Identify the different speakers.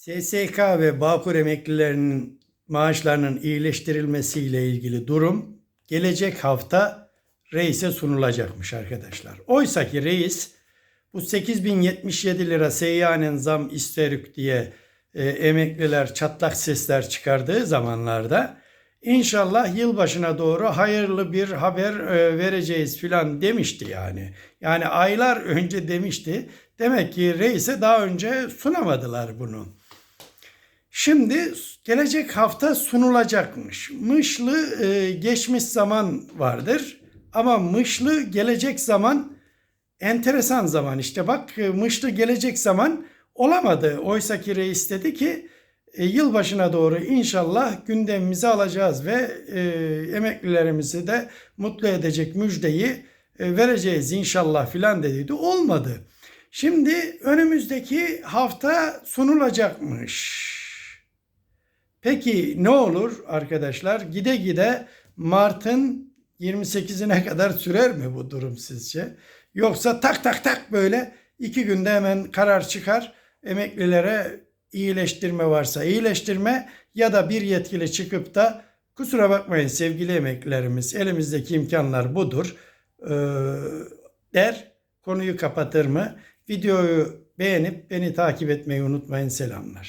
Speaker 1: SSK ve Bağkur emeklilerinin maaşlarının iyileştirilmesiyle ilgili durum gelecek hafta reise sunulacakmış arkadaşlar. Oysa ki reis bu 8077 lira seyyanen zam isterik diye e, emekliler çatlak sesler çıkardığı zamanlarda inşallah yılbaşına doğru hayırlı bir haber e, vereceğiz filan demişti yani. Yani aylar önce demişti. Demek ki reise daha önce sunamadılar bunu. Şimdi gelecek hafta sunulacakmış. Mışlı e, geçmiş zaman vardır ama mışlı gelecek zaman enteresan zaman. İşte bak e, mışlı gelecek zaman olamadı. Oysa ki reis dedi ki e, yılbaşına doğru inşallah gündemimize alacağız ve e, emeklilerimizi de mutlu edecek müjdeyi e, vereceğiz inşallah filan dediydi. Olmadı. Şimdi önümüzdeki hafta sunulacakmış. Peki ne olur arkadaşlar? Gide gide Mart'ın 28'ine kadar sürer mi bu durum sizce? Yoksa tak tak tak böyle iki günde hemen karar çıkar. Emeklilere iyileştirme varsa iyileştirme ya da bir yetkili çıkıp da kusura bakmayın sevgili emeklilerimiz elimizdeki imkanlar budur ee, der konuyu kapatır mı? Videoyu beğenip beni takip etmeyi unutmayın selamlar.